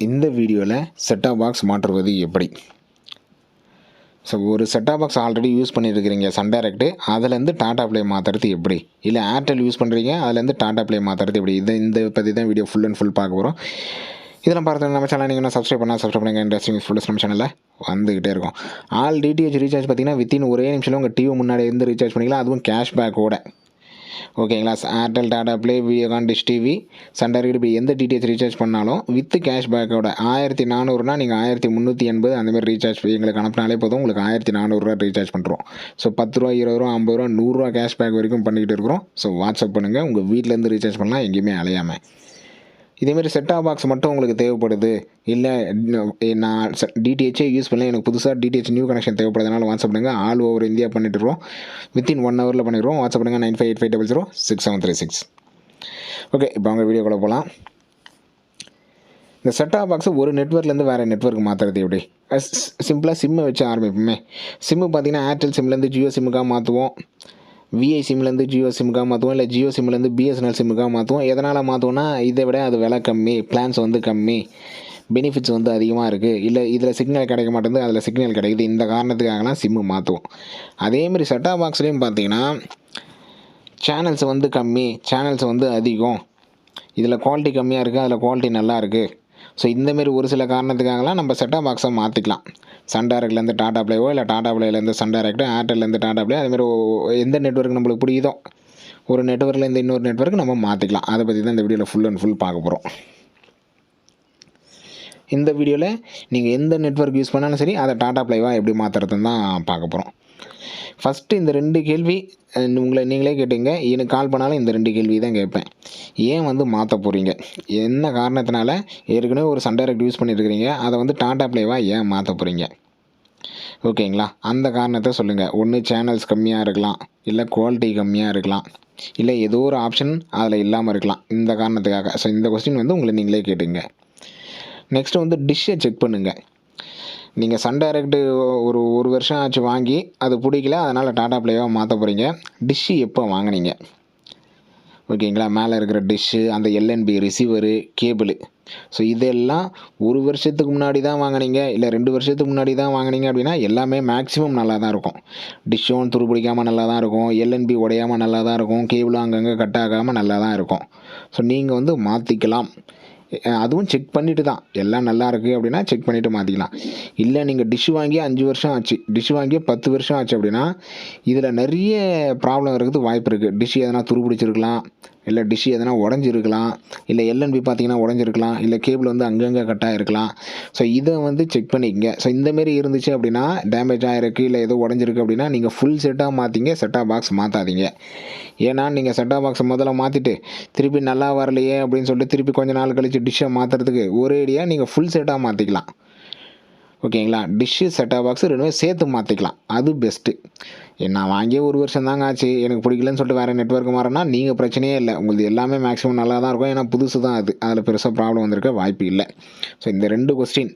இந்த வீடியோவில் set top box மாற்றுவது எப்படி? ஸோ ஒரு set top box already use பண்ணியிருக்கிறீங்க சன் டேரக்ட்டு அதுலேருந்து டாடா ப்ளே மாற்றுறது எப்படி? இல்லை ஏர்டெல் யூஸ் பண்ணுறீங்க அதுலேருந்து டாடா ப்ளே மாற்றுறது எப்படி? இது இந்த பற்றி தான் வீடியோ ஃபுல் அண்ட் ஃபுல் பார்க்க போகிறோம் இதெல்லாம் பார்த்து நம்ம சேனல் நீங்கள் சப்ஸ்கிரைப் பண்ணால் சப்ஸ்கிரைப் பண்ணுங்கள் இன்ட்ரெஸ்டிங் ஃபுல்ஸ் நம்ம சேனலில் வந்துகிட்டே இருக்கும். ஆல் டிடிஹெச் ரீசார்ஜ் பார்த்தீங்கன்னா வித்தின் ஒரே நிமிஷம் உங்கள் டிவி முன்னாடி இருந்து ரீசார்ஜ் பண்ணிக்கலாம். அதுவும் கேஷ்பேக்கோட ஓகேங்களா? Airtel Tata play வியோகான் dish TV சண்டர் போய் எந்த டிடிஎச் ரீசார்ஜ் பண்ணாலும் வித் கேஷ்பேக்கோட ஆயிரத்தி நானூறுனா நீங்கள் ஆயிரத்தி முந்நூற்றி எண்பது அந்தமாதிரி ரீசார்ஜ் எங்களுக்கு அனுப்பினாலே போதும். உங்களுக்கு ஆயிரத்தி நானூறுரூவா ரீசார்ஜ் பண்ணுறோம் ஸோ பத்து ரூபா இருபது ரூபா ஐம்பது ரூபா நூறுரூவா கேஷ்பேக் வரைக்கும் பண்ணிக்கிட்டு இருக்கிறோம். ஸோ வாட்ஸ்அப் பண்ணுங்கள் உங்கள் வீட்டிலேருந்து ரீசார்ஜ் பண்ணலாம். எங்கேயுமே அலையாமல் இதேமாரி செட்டாப் பாக்ஸ் மட்டும் உங்களுக்கு தேவைப்படுது. இல்லை நான் டிடிஹெச்சே யூஸ் பண்ணல. எனக்கு புதுசாக டிடிஹெச் நியூ கனெக்ஷன் தேவைப்படுறதுனால வாட்ஸ்அப் பண்ணுங்கள் ஆல் ஓவர் இந்தியா பண்ணிட்டுருவோம் வித்தின் ஒன் ஹவரில் பண்ணிடுவோம். வாட்ஸ்அப் பண்ணுங்கள் nine five eight five double zero six seven three six. Okay இப்போ அவங்க வீடியோக்குள்ளே போகலாம் இந்த செட்டாப் பாக்ஸை ஒரு நெட்ஒர்க்லேருந்து வேறு நெட்ஒர்க் மாற்றுறது எப்படி? சிம்பிளாக சிம்மை வச்சு ஆரம்பிப்போமே. சிம்மு பார்த்தீங்கன்னா ஏர்டெல் சிம்லேருந்து ஜியோ சிம்முக்காக மாற்றுவோம் விஐ சிம்லேருந்து ஜியோ சிம்முக்காக மாற்றுவோம் இல்லை ஜியோ சிம்லேருந்து பிஎஸ்என்எல் சிம்முக்காக மாற்றுவோம் எதனால் மாற்றுவோன்னா இதை விட அது விலை கம்மி பிளான்ஸ் வந்து கம்மி பெனிஃபிட்ஸ் வந்து அதிகமாக இருக்குது இல்லை இதில் சிக்னல் கிடைக்க மாட்டேங்குது அதில் சிக்னல் கிடைக்குது. இந்த காரணத்துக்காகலாம் சிம்மு மாற்றுவோம் அதேமாரி செட்டாப் பாக்ஸ்லேயும் பார்த்தீங்கன்னா சேனல்ஸ் வந்து கம்மி சேனல்ஸ் வந்து அதிகம். இதில் குவாலிட்டி கம்மியாக இருக்குது அதில் குவாலிட்டி நல்லா இருக்குது ஸோ இந்தமாரி ஒரு சில காரணத்துக்காகலாம் நம்ம செட்டா பாக்ஸை மாற்றிக்கலாம் சன் டேரக்ட்லேருந்து டாடா பிளேவோ இல்லை டாடா பிளேலேருந்து சன் டேரக்ட் ஏர்டெல்லேருந்து டாடா பிளே அதுமாதிரி எந்த நெட்ஒர்க் நம்மளுக்கு பிடிக்குதோ ஒரு நெட்ஒர்க்லேருந்து இன்னொரு நெட்ஒர்க் நம்ம மாற்றிக்கலாம் அதை பற்றி தான் இந்த வீடியோவில் ஃபுல் அண்ட் ஃபுல் பார்க்க போகிறோம் இந்த வீடியோவில் நீங்கள் எந்த நெட்ஒர்க் யூஸ் பண்ணாலும் சரி அதை டாடா பிளேவாக எப்படி மாற்றுறதுன்னு தான் பார்க்க போகிறோம் ஃபஸ்ட்டு இந்த ரெண்டு கேள்வி உங்களை நீங்களே கேட்டீங்க. எனக்கு கால் பண்ணாலும் இந்த ரெண்டு கேள்வி தான் கேட்பேன். ஏன் வந்து மாற்ற போகிறீங்க என்ன காரணத்தினால ஏற்கனவே ஒரு சன் டைரக்ட் யூஸ் பண்ணியிருக்கிறீங்க அதை வந்து டாடா ப்ளேவாக ஏன் மாற்ற போகிறீங்க ஓகேங்களா அந்த காரணத்தை சொல்லுங்கள் ஒன்று சேனல்ஸ் கம்மியாக இருக்கலாம். இல்லை குவாலிட்டி கம்மியாக இருக்கலாம். இல்லை ஏதோ ஒரு ஆப்ஷன் அதில் இல்லாமல் இருக்கலாம். இந்த காரணத்துக்காக. ஸோ இந்த கொஸ்டின் வந்து உங்களை நீங்களே கேட்டுங்க. நெக்ஸ்ட்டு வந்து டிஷ்ஷை செக் பண்ணுங்கள் நீங்கள் சன் டைரக்ட் ஒரு ஒரு வருஷம் ஆச்சு வாங்கி அது பிடிக்கல அதனால் டாடா ப்ளேவாக மாற்ற போகிறீங்க டிஷ்ஷு எப்போ வாங்கினீங்க? ஓகேங்களா? மேலே இருக்கிற டிஷ்ஷு அந்த எல்என்பி ரிசீவரு கேபிள் ஸோ இதெல்லாம் ஒரு வருஷத்துக்கு முன்னாடி தான் வாங்கினீங்க இல்லை ரெண்டு வருஷத்துக்கு முன்னாடி தான் வாங்கினீங்க அப்படின்னா எல்லாமே மேக்ஸிமம் நல்லா தான் இருக்கும். டிஷ்ஷும் துரு பிடிக்காமல் நல்லா தான் இருக்கும் எல்என்பி உடையாமல் நல்லா தான் இருக்கும் கேபிளும் அங்கங்கே கட் ஆகாமல் நல்லா தான் இருக்கும். ஸோ நீங்கள் வந்து மாற்றிக்கலாம் அதுவும் செக் பண்ணிவிட்டு தான். எல்லாம் நல்லா இருக்குது அப்படின்னா செக் பண்ணிவிட்டு மாற்றிக்கலாம் இல்லை நீங்கள் டிஷ் வாங்கி அஞ்சு வருஷம் ஆச்சு. டிஷ் வாங்கி பத்து வருஷம் ஆச்சு அப்படின்னா இதில் நிறைய ப்ராப்ளம் இருக்குது வாய்ப்பு இருக்குது டிஷ் எதனா துரு பிடிச்சிருக்கலாம் இல்லை டிஷ் எதனா உடஞ்சிருக்கலாம் இல்லை எல்என்பி பார்த்தீங்கன்னா உடஞ்சிருக்கலாம் இல்லை கேபிள் வந்து அங்கங்கே கட்டாக இருக்கலாம் ஸோ இதை வந்து செக் பண்ணிக்கங்க. ஸோ இந்தமாரி இருந்துச்சு அப்படின்னா டேமேஜ் ஆகிருக்கு இல்லை ஏதோ உடஞ்சிருக்கு அப்படின்னா நீங்கள் ஃபுல் செட்டாக மாற்றிங்க செட்டாக பாக்ஸ் மாற்றாதீங்க ஏன்னா நீங்கள் செட்டாக பாக்ஸ் முதல்ல மாற்றிட்டு திருப்பி நல்லா வரலையே அப்படின்னு சொல்லிட்டு திருப்பி கொஞ்ச நாள் கழித்து டிஷ்ஷை மாற்றுறதுக்கு ஒரேடியாக நீங்கள் ஃபுல் செட்டாக மாற்றிக்கலாம் ஓகேங்களா? டிஷ்ஷு செட்டாக பாக்ஸு ரெண்டுமே சேர்த்து மாற்றிக்கலாம் அது பெஸ்ட்டு நான் வாங்கியே ஒரு வருஷம் தாங்க ஆச்சு. எனக்கு பிடிக்கலன்னு சொல்லிட்டு வேறு நெட்ஒர்க் மாறினா நீங்கள் பிரச்சனையே இல்லை. உங்களுக்கு எல்லாமே மேக்ஸிமம் நல்லா தான் இருக்கும். ஏன்னா புதுசு தான் அது. அதில் பெருசாக ப்ராப்ளம் வந்திருக்க வாய்ப்பு இல்லை. ஸோ இந்த ரெண்டு கொஸ்டின்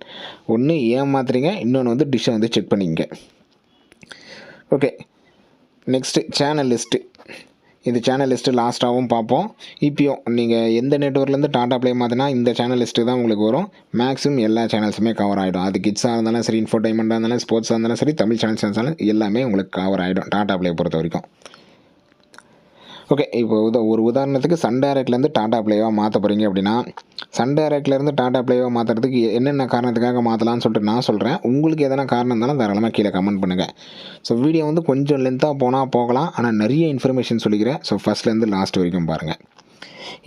ஒன்று ஏமாத்துறீங்க இன்னொன்று வந்து டிஷ்ஷை வந்து செக் பண்ணிங்க ஓகே நெக்ஸ்ட்டு சேனல் லிஸ்ட்டு இந்த சேனல் லிஸ்ட்டு லாஸ்ட்டாகவும் பார்ப்போம். இப்போயும் நீங்கள் எந்த நெட்ஒர்க்லேருந்து டாட்டா ப்ளே மாற்றினா இந்த சேனல் லிஸ்ட்டு தான் உங்களுக்கு வரும். மேக்ஸிமம் எல்லா சேனல்ஸுமே கவர் ஆகிடும் அது கிட்ஸாக இருந்தாலும் சரி இன்ஃபோர்டைன்மெண்ட்டாக இருந்தாலும் ஸ்போர்ட்ஸாக இருந்தாலும் சரி தமிழ் சேனல்ஸ் இருந்தாலும் எல்லாமே உங்களுக்கு கவர் ஆகிடும் டாட்டா ப்ளே பொறுத்த வரைக்கும். ஓகே இப்போ உத ஒரு உதாரணத்துக்கு சன் டேரக்ட்லேருந்து டாடா ப்ளேவாக மாற்ற போகிறீங்க அப்படின்னா சன் டைரக்ட்லேருந்து டாடா ப்ளேவாக மாற்றுறதுக்கு என்னென்ன காரணத்துக்காக மாற்றலாம்னு சொல்லிட்டு நான் சொல்கிறேன் உங்களுக்கு எதனா காரணம் இருந்தாலும் தாராளமாக கீழே கமெண்ட் பண்ணுங்கள் ஸோ வீடியோ வந்து கொஞ்சம் லென்த்தாக போனால் போகலாம். ஆனால் நிறைய இன்ஃபர்மேஷன் சொல்லிக்கிறேன். ஸோ ஃபஸ்ட்லேருந்து லாஸ்ட் வரைக்கும் பாருங்கள்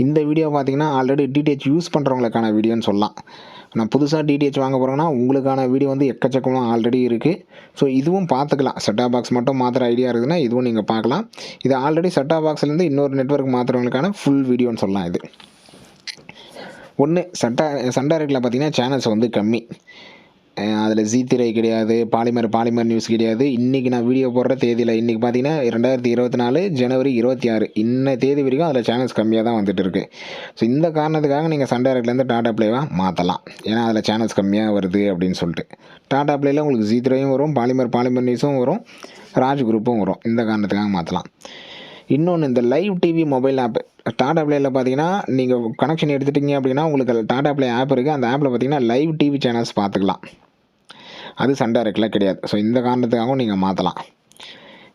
இந்த வீடியோ பார்த்தீங்கன்னா ஆல்ரெடி டிடிஹெச் யூஸ் பண்ணுறவங்களுக்கான வீடியோன்னு சொல்லலாம். நான் புதுசாக டிடிஹெச் வாங்க போகிறேன்னா உங்களுக்கான வீடியோ வந்து எக்கச்சக்கமாக ஆல்ரெடி இருக்குது ஸோ இதுவும் பார்த்துக்கலாம் செட்டாப் பாக்ஸ் மட்டும் மாத்திர ஐடியா இருக்குதுன்னா இதுவும் நீங்கள் பார்க்கலாம் இது ஆல்ரெடி செட்டாப் பாக்ஸ்லேருந்து இன்னொரு நெட்ஒர்க் மாற்றுறவங்களுக்கான ஃபுல் வீடியோன்னு சொல்லலாம் இது. ஒன்று சட்டா சன் ரேட்டில் பார்த்தீங்கன்னா சேனல்ஸ் வந்து கம்மி. அதில் ஜி திரை கிடையாது பாலிமர் பாலிமர் நியூஸ் கிடையாது. இன்றைக்கி நான் வீடியோ போடுற தேதியில் இன்றைக்கி பார்த்தீங்கன்னா ரெண்டாயிரத்தி இருபத்தி நாலு ஜனவரி இருபத்தி ஆறு. இன்ன தேதி வரைக்கும் அதில் சேனல்ஸ் கம்மியாக தான் வந்துட்டு இருக்குது ஸோ இந்த காரணத்துக்காக நீங்கள் சன் டைரக்ட்லேருந்து டாடா ப்ளேவாக மாற்றலாம் ஏன்னா அதில் சேனல்ஸ் கம்மியாக வருது அப்படின்னு சொல்லிட்டு. டாடா ப்ளேயில் உங்களுக்கு ஜி திரையும் வரும் பாலிமர் பாலிமர் நியூஸும் வரும் ராஜ் குரூப்பும் வரும். இந்த காரணத்துக்காக மாற்றலாம் இன்னொன்று இந்த live TV mobile app Tata பிளேயில் பார்த்தீங்கன்னா நீங்கள் கனெக்ஷன் எடுத்துட்டீங்க அப்படின்னா உங்களுக்கு டாடா பிளே ஆப் இருக்குது அந்த ஆப்பில் பார்த்தீங்கன்னா லைவ் டிவி சேனல்ஸ் பார்த்துக்கலாம் அது சன் டைரக்டில் கிடையாது. ஸோ இந்த காரணத்துக்காகவும் நீங்கள் மாற்றலாம்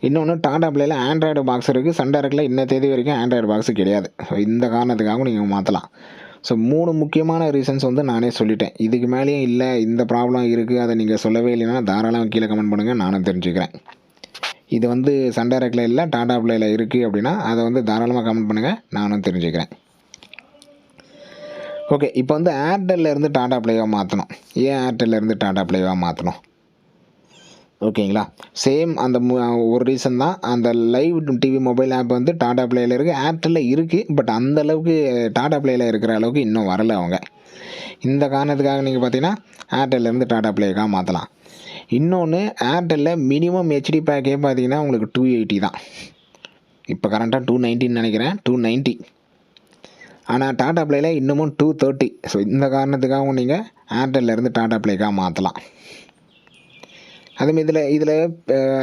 இன்னொன்று டாடா பிளேயில் ஆண்ட்ராய்டு பாக்ஸ் இருக்குது சன் டைரக்டில் இன்ன தேதி வரைக்கும் ஆண்ட்ராய்டு பாக்ஸ் கிடையாது. ஸோ இந்த காரணத்துக்காகவும் நீங்கள் மாற்றலாம் ஸோ மூணு முக்கியமான ரீசன்ஸ் வந்து நானே சொல்லிட்டேன். இதுக்கு மேலேயும் இல்லை இந்த ப்ராப்ளம் இருக்குது அதை நீங்கள் சொல்லவே இல்லைன்னா தாராளமாக கீழே கமெண்ட் பண்ணுங்கள் நானும் தெரிஞ்சுக்கிறேன். இது வந்து சன் இல்லை டாடா பிளேயில் இருக்குது அப்படின்னா அதை வந்து தாராளமாக கமெண்ட் பண்ணுங்கள் நானும் தெரிஞ்சுக்கிறேன். ஓகே இப்போ வந்து ஏர்டெல்லேருந்து டாடா பிளேவாக மாற்றணும் ஏன் ஏர்டெல்லேருந்து டாடா பிளேவாக மாற்றணும் ஓகேங்களா? சேம் அந்த ஒரு ரீசன் தான். அந்த லைவ் டிவி மொபைல் ஆப் வந்து டாடா பிளேயில் இருக்குது ஏர்டெல்லில் இருக்குது பட் அந்த அளவுக்கு டாடா பிளேயில் இருக்கிற அளவுக்கு இன்னும் வரலை அவங்க. இந்த காரணத்துக்காக நீங்கள் பார்த்தீங்கன்னா ஏர்டெல்லேருந்து டாடா பிளேக்காக மாற்றலாம் இன்னொன்று ஏர்டெல்லில் மினிமம் ஹெச்டி பேக்கே பார்த்தீங்கன்னா உங்களுக்கு டூ எயிட்டி தான். இப்போ கரண்ட்டாக டூ நைன்ட்டின்னு நினைக்கிறேன் டூ நைன்ட்டி ஆனால் டாடா ப்ளேயில் இன்னமும் டூ தேர்ட்டி ஸோ இந்த காரணத்துக்காகவும் நீங்கள் ஏர்டெல்லேருந்து டாடா பிளேக்காக மாற்றலாம் அதேமாதிரி இதில் இதில்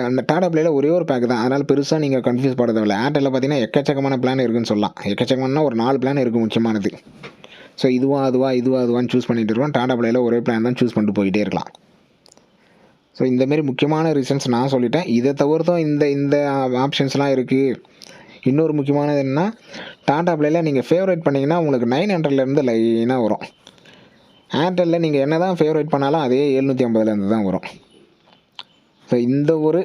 அந்த டாடா ப்ளேயில் ஒரே ஒரு பேக் தான். அதனால் பெருசாக நீங்கள் கன்ஃபியூஸ் பட தேவையில்ல ஏர்டெல்லில் பார்த்தீங்கன்னா எக்கச்சக்கமான பிளான் இருக்குன்னு சொல்லலாம். எக்கச்சக்கமானா ஒரு நாலு பிளான் இருக்குது முக்கியமானது. ஸோ இதுவா அதுவா இதுவா அதுவான்னு சூஸ் பண்ணிகிட்டு இருக்கோம். டாடா பிளேயில் ஒரே பிளான் தான் சூஸ் பண்ணிட்டு போயிட்டே இருக்கலாம். ஸோ இந்தமாரி முக்கியமான ரீசன்ஸ் நான் சொல்லிட்டேன். இதை தவிர்த்தும் இந்த இந்த ஆப்ஷன்ஸ்லாம் இருக்குது இன்னொரு முக்கியமானது என்னன்னா டாடா பிளேல நீங்கள் ஃபேவரேட் பண்ணிங்கன்னா உங்களுக்கு நைன் ஹண்ட்ரட்லேருந்து லைனாக வரும். ஏர்டெல்லில் நீங்கள் என்ன தான் ஃபேவரேட் பண்ணாலும் அதே எழுநூற்றி ஐம்பதுலேருந்து தான் வரும். ஸோ இந்த ஒரு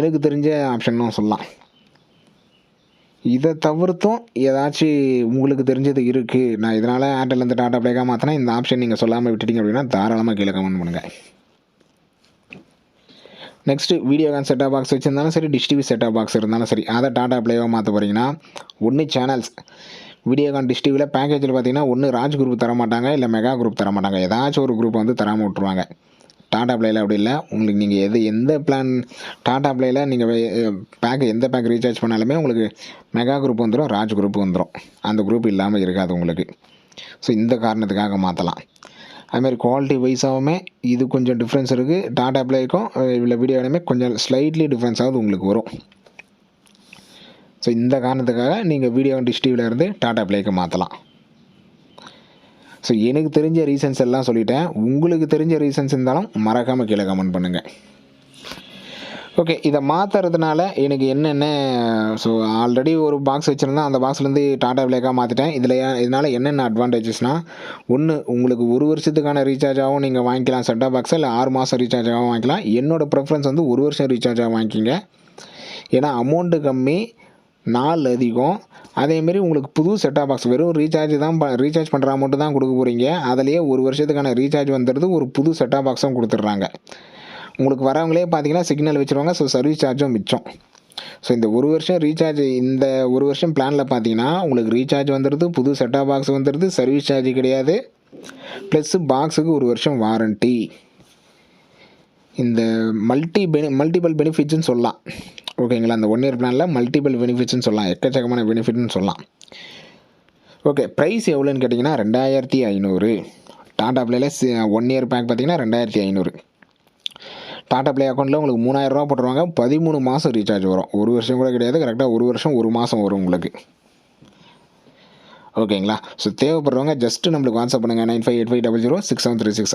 எனக்கு தெரிஞ்ச ஆப்ஷன்னும் சொல்லலாம். இதை தவிர்த்தும் ஏதாச்சும் உங்களுக்கு தெரிஞ்சது இருக்குது நான் இதனால் ஏர்டெல்லேருந்து டாடா பிளேக்காக மாற்றினா இந்த ஆப்ஷன் நீங்கள் சொல்லாமல் விட்டுட்டீங்க அப்படின்னா தாராளமாக கீழே கமெண்ட் பண்ணுங்கள் நெக்ஸ்ட்டு வீடியோ கான் செட்டாக பாக்ஸ் வச்சுருந்தாலும் சரி டிஷ் டிவி செட்டாக பாக்ஸ் இருந்தாலும் சரி அதை டாடா பிளேவாக மாற்ற போகிறீங்கன்னா ஒன்று சேனல்ஸ் வீடியோகான் டிஷ் டிவியில் பேக்கேஜில் பார்த்தீங்கன்னா ஒன்று ராஜ் குரூப் தர மாட்டாங்க இல்லை மெகா குரூப் தர மாட்டாங்க. ஏதாச்சும் ஒரு குரூப் வந்து தராமல் விட்ருவாங்க டாடா பிளேயில் அப்படி இல்லை. உங்களுக்கு நீங்கள் எது எந்த பிளான் டாடா பிளேயில் நீங்கள் பேக் எந்த பேக் ரீசார்ஜ் பண்ணாலுமே உங்களுக்கு மெகா குரூப் வந்துடும் ராஜ் குரூப் வந்துடும் அந்த குரூப் இல்லாமல் இருக்காது உங்களுக்கு. ஸோ இந்த காரணத்துக்காக மாற்றலாம் அதுமாதிரி குவாலிட்டி வைஸாகவுமே இது கொஞ்சம் டிஃப்ரென்ஸ் இருக்குது டாடா பிளேக்கும் இவ்வளோ வீடியோவிலுமே கொஞ்சம் ஸ்லைட்லி டிஃப்ரென்ஸாவது உங்களுக்கு வரும். ஸோ இந்த காரணத்துக்காக நீங்கள் வீடியோ டிஷ் இருந்து டாடா பிளேக்கு மாற்றலாம் ஸோ எனக்கு தெரிஞ்ச ரீசன்ஸ் எல்லாம் சொல்லிட்டேன். உங்களுக்கு தெரிஞ்ச ரீசன்ஸ் இருந்தாலும் மறக்காமல் கீழே கமெண்ட் பண்ணுங்கள் ஓகே இதை மாற்றுறதுனால எனக்கு என்னென்ன ஸோ ஆல்ரெடி ஒரு பாக்ஸ் வச்சுருந்தேன் அந்த பாக்ஸ்லேருந்து டாடா பிளேக்காக மாற்றிட்டேன் இதில் இதனால் என்னென்ன அட்வான்டேஜஸ்னால் ஒன்று உங்களுக்கு ஒரு வருஷத்துக்கான ரீசார்ஜாகவும் நீங்கள் வாங்கிக்கலாம். செட்டாக பாக்ஸ் இல்லை ஆறு மாதம் ரீசார்ஜாகவும் வாங்கிக்கலாம். என்னோடய ப்ரிஃபரன்ஸ் வந்து ஒரு வருஷம் ரீசார்ஜாக வாங்கிக்கிங்க. ஏன்னா அமௌண்ட்டு கம்மி நாள் அதிகம். அதேமாரி உங்களுக்கு புது செட்டாக பாக்ஸ் வெறும் ரீசார்ஜ் தான் ரீசார்ஜ் பண்ணுற அமௌண்ட்டு தான் கொடுக்க போகிறீங்க அதிலேயே ஒரு வருஷத்துக்கான ரீசார்ஜ் வந்துடுது ஒரு புது செட்டாக பாக்ஸும் கொடுத்துட்றாங்க. உங்களுக்கு வரவங்களே பார்த்தீங்கன்னா சிக்னல் வச்சுருவாங்க. ஸோ சர்வீஸ் சார்ஜும் மிச்சம். ஸோ இந்த ஒரு வருஷம் ரீசார்ஜ் இந்த ஒரு வருஷம் பிளானில் பார்த்தீங்கன்னா உங்களுக்கு ரீசார்ஜ் வந்துடுது புது செட்டாக பாக்ஸ் வந்துடுது சர்வீஸ் சார்ஜ் கிடையாது. ப்ளஸ்ஸு பாக்ஸுக்கு ஒரு வருஷம் வாரண்ட்டி இந்த மல்டி பெனி மல்டிபிள் பெனிஃபிட்ஸ்னு சொல்லலாம். ஓகேங்களா அந்த ஒன் இயர் பிளானில் மல்டிபிள் பெனிஃபிட்ஸ்னு சொல்லலாம். எக்கச்சக்கமான பெனிஃபிட்னு சொல்லலாம். ஓகே ப்ரைஸ் எவ்வளோன்னு கேட்டிங்கன்னா ரெண்டாயிரத்தி ஐநூறு. டாடா பிளேயில் ஒன் இயர் பேக் பார்த்தீங்கன்னா ரெண்டாயிரத்தி ஐநூறு. டாடா ப்ளே அக்கௌண்ட்டில் உங்களுக்கு மூணாயிரரூவா போட்டுருவாங்க. பதிமூணு மாதம் ரீசார்ஜ் வரும். ஒரு வருஷம் கூட கிடையாது. கரெக்டாக ஒரு வருஷம் ஒரு மாதம் வரும் உங்களுக்கு. ஓகேங்களா ஸோ தேவைப்படுறவங்க ஜஸ்ட்டு நம்மளுக்கு வாட்ஸ்அப் பண்ணுங்கள் nine five eight five double zero six seven three six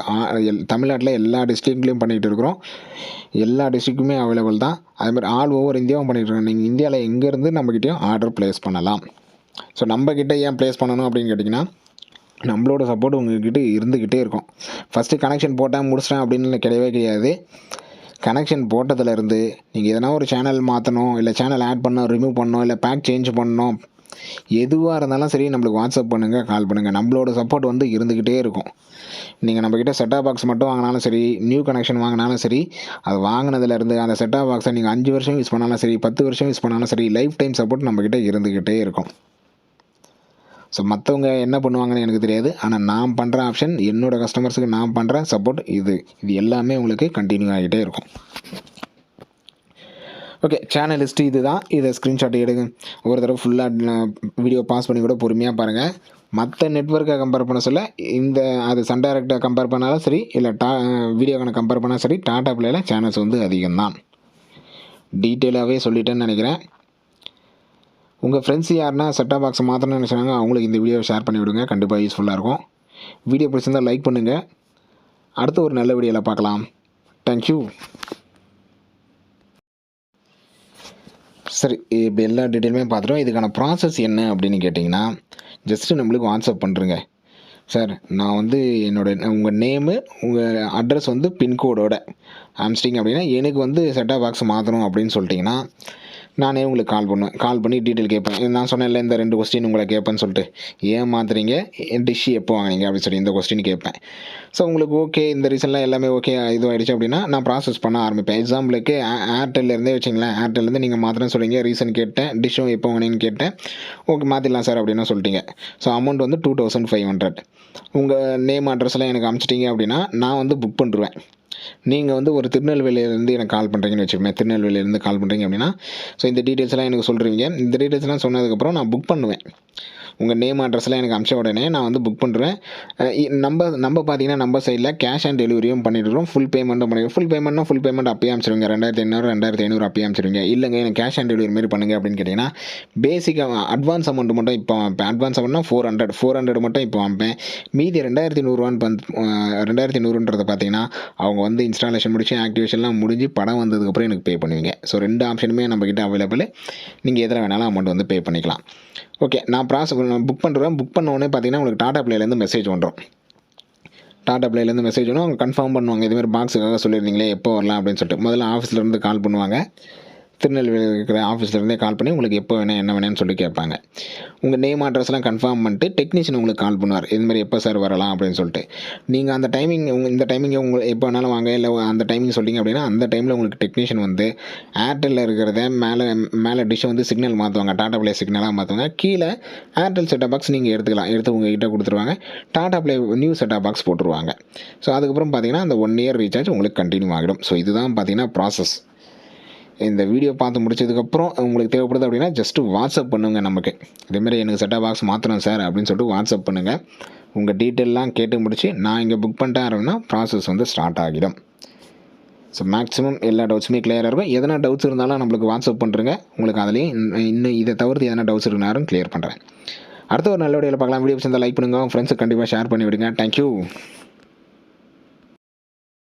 தமிழ்நாட்டில் எல்லா டிஸ்ட்ரிக்ட்லேயும் பண்ணிகிட்டு இருக்கிறோம். எல்லா டிஸ்ட்ரிக்ட்டுமே அவைலபிள் தான். அதேமாதிரி ஆல் ஓவர் இந்தியாவும் பண்ணிகிட்டு இருக்கோம் நீங்கள் இந்தியாவில் எங்கேருந்து நம்மக்கிட்டேயும் ஆர்டர் ப்ளேஸ் பண்ணலாம். ஸோ நம்மக்கிட்ட ஏன் ப்ளேஸ் பண்ணணும் அப்படின்னு கேட்டிங்கன்னா நம்மளோட சப்போர்ட் உங்ககிட்ட இருந்துக்கிட்டே இருக்கும். ஃபஸ்ட்டு கனெக்ஷன் போட்டேன் முடிச்சிட்டேன் அப்படின்னு கிடையவே கிடையாது. கனெக்ஷன் போட்டதுலேருந்து நீங்கள் எதனா ஒரு சேனல் மாற்றணும் இல்லை சேனல் ஆட் பண்ணணும் ரிமூவ் பண்ணணும் இல்லை பேக் சேஞ்ச் பண்ணணும் எதுவாக இருந்தாலும் சரி நம்மளுக்கு வாட்ஸ்அப் பண்ணுங்கள் கால் பண்ணுங்கள் நம்மளோட சப்போர்ட் வந்து இருந்துக்கிட்டே இருக்கும். நீங்கள் நம்மக்கிட்ட செட்டாப் பாக்ஸ் மட்டும் வாங்கினாலும் சரி நியூ கனெக்ஷன் வாங்கினாலும் சரி அது வாங்கினதுலேருந்து அந்த செட்டாக பாக்ஸை நீங்கள் அஞ்சு வருஷம் யூஸ் பண்ணாலும் சரி பத்து வருஷம் யூஸ் பண்ணாலும் சரி லைஃப் டைம் சப்போர்ட் நம்மக்கிட்ட இருந்துக்கிட்டே இருக்கும். ஸோ மற்றவங்க என்ன பண்ணுவாங்கன்னு எனக்கு தெரியாது. ஆனால் நான் பண்ணுற ஆப்ஷன் என்னோடய கஸ்டமர்ஸுக்கு நான் பண்ணுற சப்போர்ட் இது. இது எல்லாமே உங்களுக்கு கண்டினியூ ஆகிட்டே இருக்கும். ஓகே சேனல் லிஸ்ட்டு இது தான் இதை ஸ்க்ரீன்ஷாட் எடுங்க. ஒரு தடவை ஃபுல்லாக வீடியோ பாஸ் பண்ணி கூட பொறுமையாக பாருங்கள் மற்ற நெட்ஒர்க்கை கம்பேர் பண்ண சொல்ல இந்த அது சன் டைரக்டாக கம்பேர் பண்ணாலும் சரி இல்லை டா வீடியோக்கான கம்பேர் பண்ணாலும் சரி டாடா பிளேயில் சேனல்ஸ் வந்து அதிகம்தான். டீட்டெயிலாகவே சொல்லிட்டேன்னு நினைக்கிறேன். உங்கள் ஃப்ரெண்ட்ஸ் யாருன்னா செட்டா பாக்ஸ் மாற்றணும்னு நினச்சினாங்க அவங்களுக்கு இந்த வீடியோவை ஷேர் பண்ணி விடுங்க. கண்டிப்பாக யூஸ்ஃபுல்லாக இருக்கும். வீடியோ பிடிச்சிருந்தால் லைக் பண்ணுங்கள் அடுத்த ஒரு நல்ல வீடியோவில் பார்க்கலாம். தேங்க்யூ சரி இப்போ எல்லா டீட்டெயிலுமே பார்த்துட்டோம். இதுக்கான ப்ராசஸ் என்ன அப்படின்னு கேட்டிங்கன்னா ஜஸ்ட்டு நம்மளுக்கு வாட்ஸ்அப் பண்ணுறேங்க சார் நான் வந்து என்னோட உங்கள் நேமு உங்கள் அட்ரஸ் வந்து பின்கோடோட அனுப்பிச்சிட்டிங்க அப்படின்னா எனக்கு வந்து செட்டாக பாக்ஸ் மாற்றணும் அப்படின்னு சொல்லிட்டிங்கன்னா நானே உங்களுக்கு கால் பண்ணுவேன். கால் பண்ணி டீட்டெயில் கேட்பேன். நான் சொன்னேன்ல இந்த ரெண்டு கொஸ்டின் உங்களை கேட்பேன்னு சொல்லிட்டு. ஏன் மாற்றுறீங்க டிஷ்ஷு எப்போ வாங்கினீங்க? அப்படின்னு சொல்லி இந்த கொஸ்டின் கேட்பேன். ஸோ உங்களுக்கு ஓகே இந்த ரீசன்லாம் எல்லாமே ஓகே இதுவாகிடுச்சு அப்படின்னா நான் ப்ராசஸ் பண்ண ஆரம்பிப்பேன். எக்ஸாம்பிளுக்கு ஏர்டெல்லேருந்தே வச்சிங்களேன். ஏர்டெல்லேருந்து நீங்கள் மாத்திரன்னு சொல்கிறீங்க ரீசன் கேட்டேன் டிஷ்ஷும் எப்போ வாங்கினீங்கன்னு கேட்டேன். ஓகே மாற்றிடலாம் சார் அப்படின்னு சொல்லிட்டீங்க. ஸோ அமௌண்ட் வந்து டூ தௌசண்ட் ஃபைவ் ஹண்ட்ரட் உங்கள் நேம் அட்ரஸ்லாம் எனக்கு அனுப்பிச்சிட்டிங்க அப்படின்னா நான் வந்து புக் பண்ணுருவேன். நீங்கள் வந்து ஒரு திருநெல்வேலியிலேருந்து எனக்கு கால் பண்ணுறீங்கன்னு வச்சுக்கோங்க திருநெல்வேலியிலேருந்து கால் பண்ணுறீங்க அப்படின்னா ஸோ இந்த டீட்டெயில்ஸ்லாம் எனக்கு சொல்கிறீங்க இந்த டீட்டெயில்ஸ்லாம் சொன்னதுக்கப்புறம் நான் புக் பண்ணுவேன். உங்கள் நேம் அட்ரஸ்லாம் எனக்கு அமிச்ச உடனே நான் வந்து புக் பண்ணுறேன் நம்ம நம்ம பார்த்தீங்கன்னா நம்ம சைடில் கேஷ் ஆன் டெலிவரியும் பண்ணிடுறோம் ஃபுல் பேமெண்ட்டும் பண்ணிடுறோம் ஃபுல் பேமெண்ட்னா ஃபுல் பேமெண்ட் அப்பயே அமிச்சிருவீங்க ரெண்டாயிரத்தி ஐநூறு ரெண்டாயிரத்தி ஐநூறு அப்பயே அமிச்சிருவீங்க இல்லைங்க எனக்கு கேஷ் ஆன் டெலிவரி மாரி பண்ணுங்க அப்படின்னு கேட்டிங்கன்னா பேசிக்காக அட்வான்ஸ் அமௌண்ட் மட்டும் இப்போ வைப்பேன் அட்வான்ஸ் அமௌண்ட்னா ஃபோர் ஹண்ட்ரட் ஃபோர் ஹண்ட்ரட் மட்டும் இப்போ வைப்பேன் மீதி ரெண்டாயிரத்தி நூறுரூவான்னு வந்து ரெண்டாயிரத்தி நூறுன்றது பார்த்தீங்கன்னா அவங்க வந்து இன்ஸ்டாலேஷன் முடிச்சு ஆக்டிவேஷன்லாம் முடிஞ்சு படம் வந்ததுக்கப்புறம் எனக்கு பே பண்ணுவீங்க. ஸோ ரெண்டு ஆப்ஷனுமே நம்மக்கிட்ட அவைலபிள் நீங்கள் எதில் வேணாலும் அமௌண்ட் வந்து பே பண்ணிக்கலாம். ஓகே நான் ப்ராசஸ் நான் புக் பண்ணுறேன் புக் பண்ண உடனே பார்த்தீங்கன்னா உங்களுக்கு டாடா பிளேலேருந்து மெசேஜ் வந்துடும் டாடா பிளேலேருந்து மெசேஜ் வரும் அவங்க கன்ஃபார்ம் பண்ணுவாங்க. இதுமாதிரி பாக்ஸுக்காக சொல்லியிருந்தீங்களே எப்போ வரலாம் அப்படின்னு சொல்லிட்டு. முதல்ல ஆஃபீஸ்லேருந்து கால் பண்ணுவாங்க. திருநெல்வேலியில் இருக்கிற ஆஃபீஸ்லேருந்தே கால் பண்ணி உங்களுக்கு எப்போ வேணும் என்ன வேணும்னு சொல்லி கேட்பாங்க. உங்கள் நேம் அட்ரஸ்லாம் கன்ஃபார்ம் பண்ணிட்டு டெக்னீஷியன் உங்களுக்கு கால் பண்ணுவார். இதுமாதிரி எப்போ சார் வரலாம்? அப்படின்னு சொல்லிட்டு. நீங்கள் அந்த டைமிங் உங்கள் இந்த டைமிங்கை உங்களுக்கு எப்போ வேணாலும் வாங்க. இல்லை அந்த டைமிங் சொல்லிங்க அப்படின்னா அந்த டைமில் உங்களுக்கு டெக்னீஷியன் வந்து ஏர்டெல்லில் இருக்கிறத மேலே மேலே டிஷ்ஷை வந்து சிக்னல் மாற்றுவாங்க டாடா பிளே சிக்னலாக மாற்றுவாங்க கீழே ஏர்டெல் செட்டப் பாக்ஸ் நீங்கள் எடுத்துக்கலாம். எடுத்து உங்கள் கிட்ட கொடுத்துருவாங்க. Tata play new set top box போட்டுருவாங்க. ஸோ அதுக்கப்புறம் பார்த்தீங்கன்னா அந்த ஒன் இயர் ரீசார்ஜ் உங்களுக்கு கண்டினியூ ஆகிடும். ஸோ இதுதான் பார்த்தீங்கன்னா ப்ராசஸ் இந்த வீடியோ பார்த்து முடிச்சதுக்கப்புறம் உங்களுக்கு தேவைப்படுது அப்படின்னா ஜஸ்ட்டு வாட்ஸ்அப் பண்ணுங்க நமக்கு. இதேமாரி எனக்கு செட்டாக பாக்ஸ் மாற்றணும் சார் அப்படின்னு சொல்லிட்டு வாட்ஸ்அப் பண்ணுங்கள் உங்கள் டீட்டெயிலெலாம் கேட்டு முடிச்சு நான் இங்கே புக் பண்ணிட்டேன் அப்படின்னா ப்ராசஸ் வந்து ஸ்டார்ட் ஆகிடும். ஸோ மேக்ஸிமம் எல்லா டவுட்ஸுமே கிளியராக இருக்கும். எதனா டவுட்ஸ் இருந்தாலும் நம்மளுக்கு வாட்ஸ்அப் பண்ணுறங்க உங்களுக்கு அதுலேயும் இன்னும் இதை தவிர்த்து எதனா டவுட்ஸ் இருந்தாலும் கிளியர் பண்ணுறேன் அடுத்த ஒரு நல்ல வீடியோவில் பார்க்கலாம். வீடியோ பிடிச்சிருந்தால் லைக் பண்ணுங்கள் ஃப்ரெண்ட்ஸுக்கு கண்டிப்பாக ஷேர் பண்ணி விடுங்க. தேங்க்யூ